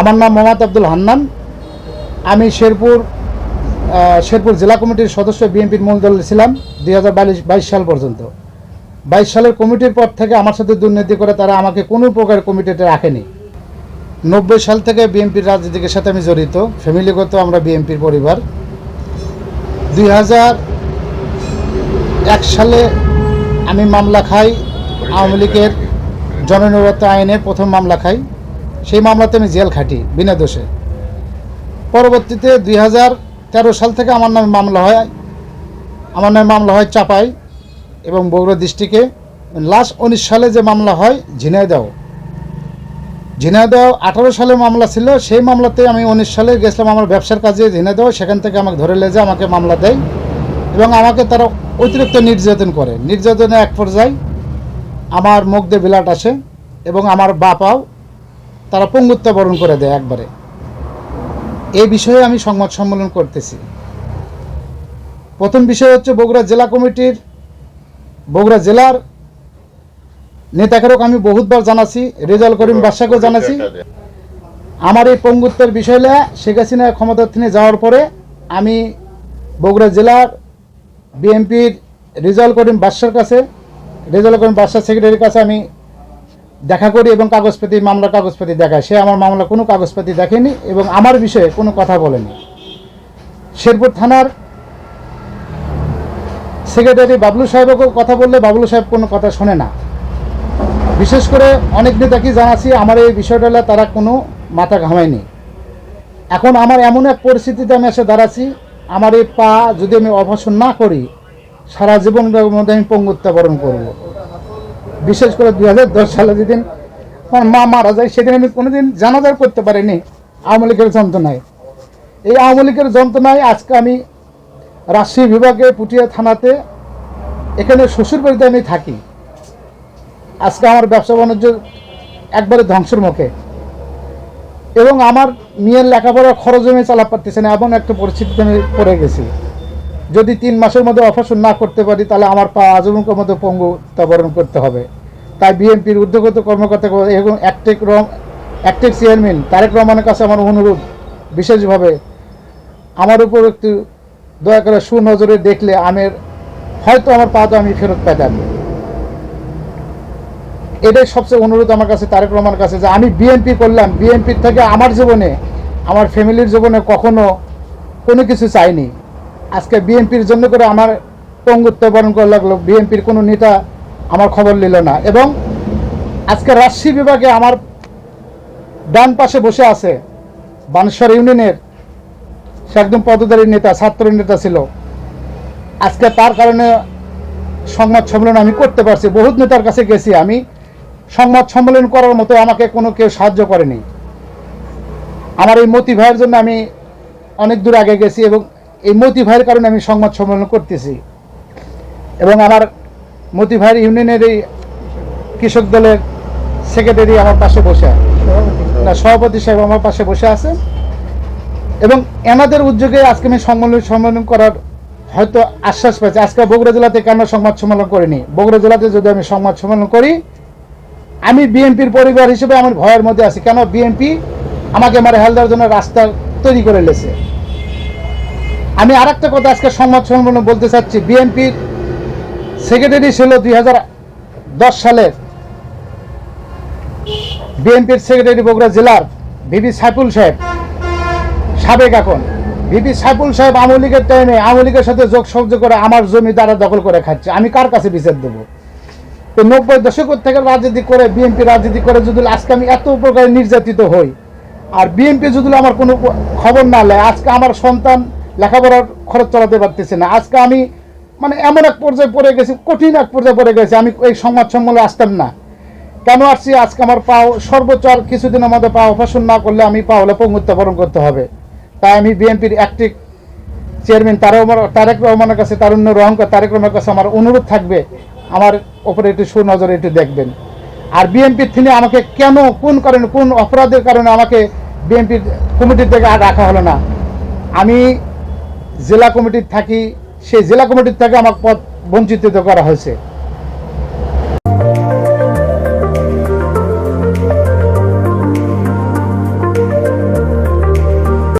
আমার নাম মোহাম্মদ আব্দুল হান্নান। আমি শেরপুর শেরপুর জেলা কমিটির সদস্য বিএনপির মূল দল ছিলাম দুই হাজার বাইশ সাল পর্যন্ত। বাইশ সালের কমিটির পর থেকে আমার সাথে দুর্নীতি করে তারা আমাকে কোনো প্রকার কমিটিতে রাখেনি। নব্বই সাল থেকে বিএনপির রাজনীতির সাথে আমি জড়িত, ফ্যামিলিগত আমরা বিএনপির পরিবার। দুই এক সালে আমি মামলা খাই, আওয়ামী লীগের জননিরাপত্তা আইনে প্রথম মামলা খাই। সেই মামলাতে আমি জেল খাটি, বিনা দোষে। পরবর্তীতে দুই হাজার তেরো সাল থেকে আমার নামে মামলা হয়। আমার নামে মামলা হয় চাপাই এবং বগুড়া ডিস্ট্রিক্টে। লাস্ট উনিশ সালে যে মামলা হয়, ঝিনাইদহ। ঝিনাইদহ আঠারো সালে মামলা ছিল, সেই মামলাতে আমি উনিশ সালে গেছিলাম আমার ব্যবসার কাজে ঝিনাইদহ, সেখান থেকে আমাকে ধরে লেজে আমাকে মামলা দেয় এবং আমাকে তারা অতিরিক্ত নির্যাতন করে। নির্যাতনে এক পর্যায়ে আমার মুখ দিয়ে বিলাট আসে এবং আমার বাপাও তারা পঙ্গুত্ব বরণ করে দেয় একবারে। এ বিষয়ে আমি সংবাদ সম্মেলন করতেছি। প্রথম বিষয় হচ্ছে বগুড়া জেলা কমিটির, বগুড়া জেলার নেতাকেরও আমি বহুতবার জানাছি রেজাল করিম বাদশাকেও জানাছি। আমার এই পঙ্গুত্বের বিষয়টা শেখ হাসিনা ক্ষমতা থেকে যাওয়ার পরে আমি বগুড়া জেলার বিএনপির রেজাল করিম বাদশার কাছে রেজাল করিম বাদশাহ সেক্রেটারির কাছে আমি দেখা করি এবং কাগজপাতি, মামলার কাগজপাতি দেখায়। সে আমার মামলা কোনো কাগজপাতি দেখেনি এবং আমার বিষয়ে কোনো কথা বলেনি। শেরপুর থানার সেক্রেটারি বাবলু সাহেবকেও কথা বললে বাবলু সাহেব কোনো কথা শোনে না। বিশেষ করে অনেক নেতাকে জানাচ্ছি, আমার এই বিষয়টা তারা কোনো মাথা ঘামায়নি। এখন আমার এমন এক পরিস্থিতিতে আমি এসে দাঁড়াচ্ছি, আমার এই পা যদি আমি অপারেশন না করি, সারা জীবনের মধ্যে আমি পঙ্গুত্ব বরণ করব। বিশেষ করে দুই হাজার দশ সালে যেদিন আমার মা মারা যায়, সেদিন আমি কোনোদিন জানাজার করতে পারিনি, আওয়ামী লীগের যন্ত্রণায়। এই আওয়ামী লীগের যন্ত্রণায় আজকে আমি রাজশাহী বিভাগে পুটিয়া থানাতে, এখানে শ্বশুর বাড়িতে আমি থাকি। আজকে আমার ব্যবসা বাণিজ্য একবারে ধ্বংসের মুখে। এবং আমার মেয়ের লেখাপড়ার খরচ আমি চালা পারতেছে না, এমন একটা পরিস্থিতিতে আমি পড়ে গেছি। যদি তিন মাসের মধ্যে অপারেশন না করতে পারি, তাহলে আমার পা আজীবনকার মধ্যে পঙ্গু বরণ করতে হবে। তাই বিএনপির উদ্যোগত কর্মকর্তা এবং একটেক রম একটেক চেয়ারম্যান তারেক রহমানের কাছে আমার অনুরোধ, বিশেষভাবে আমার উপর একটু দয়া করে সুনজরে দেখলে আমের হয়তো আমার পা তো আমি ফেরত পেতাম। এটাই সবচেয়ে অনুরোধ আমার কাছে, তারেক রহমানের কাছে, যে আমি বিএনপি করলাম, বিএনপির থেকে আমার জীবনে, আমার ফ্যামিলির জীবনে কখনো কোনো কিছু চাইনি। আজকে বিএনপির জন্য করে আমার পঙ্গুত্ব বরণ করা লাগল। বিএনপির কোনো নেতা আমার খবর নিল না। এবং আজকে রাজশাহী বিভাগে আমার ডান পাশে বসে আছে বানেশ্বর ইউনিয়নের সে একদম পদধারী নেতা, ছাত্র নেতা ছিল। আজকে তার কারণে সংবাদ সম্মেলন আমি করতে পারছি। বহুত নেতার কাছে গেছি আমি। সংবাদ সম্মেলন করার মতো আমাকে কোনো কেউ সাহায্য করেনি। আমার এই মতি ভাইয়ের জন্য আমি অনেক দূর আগে গেছি এবং এই মতি ভাইয়ের কারণে আমি সংবাদ সম্মেলন করতেছি। এবং আমার মতি ভাইয়ের ইউনিয়নের এই কৃষক দলের সেক্রেটারি আমার পাশে বসে না, সভাপতি সাহেব আমার পাশে বসে আছে। এবং এনাদের উদ্যোগে আজকে আমি সম্মেলন সম্মেলন করার হয়তো আশ্বাস পাচ্ছি আজকে বগুড়া জেলাতে কেন সংবাদ সম্মেলন করিনি? বগুড়া জেলাতে যদি আমি সংবাদ সম্মেলন করি, আমি বিএনপির পরিবার হিসেবে আমার ভয়ের মধ্যে আছি। কেন? বিএনপি আমাকে আমার হেলদার জন্য রাস্তা তৈরি করে লেছে। আমি আর একটা কথা আজকে সংবাদ সম্মেলনে বলতে চাচ্ছি। বিএনপির সেক্রেটারি ছিল দুই দশ সালের বিএনপির সেক্রেটারি বগুড়া জেলার ভিবি সাইফুল সাহেব, সাবেক এখন। ভিপি সাইফুল সাহেব আওয়ামী লীগের টাইমে আওয়ামী লীগের সাথে যোগ সংযোগ করে আমার জমি তারা দখল করে খাচ্ছে। আমি কার কাছে বিচার দেবো? তো নব্বই দশকের থেকে রাজনীতি করে, বিএনপি রাজনীতি করে যদি আজকে আমি এত প্রকার নির্যাতিত হই, আর বিএনপি যদি আমার কোনো খবর না নেয়, আজকে আমার সন্তান লেখাপড়ার খরচ চালাতে পারতেছে না। আজকে আমি মানে এমন এক পর্যায়ে পড়ে গেছি, কঠিন এক পর্যায়ে পড়ে গেছি, আমি এই সংবাদ সম্মেলনে আসতাম না। কেন আসছি? আজকে আমার পাও সর্বোচ্চ আর কিছুদিনের মধ্যে পা অপারেশন না করলে আমি পা হলে পঙ্গুত্ব করতে হবে। তাই আমি বিএনপির অ্যাক্টিভ চেয়ারম্যান তার তারেক রহমানের কাছে, তারুণ্য রহঙ্কার তারেক রহমানের কাছে আমার অনুরোধ থাকবে, আমার ওপরে একটু সুনজরে একটু দেখবেন। আর বিএনপির থেকে আমাকে কেন, কোন কারণে, কোন অপরাধের কারণে আমাকে বিএনপির কমিটির থেকে আর রাখা হলো না? আমি জেলা কমিটির থাকি সেই জেলা কমিটির থেকে আমার পদ বঞ্চিত করা হয়েছে।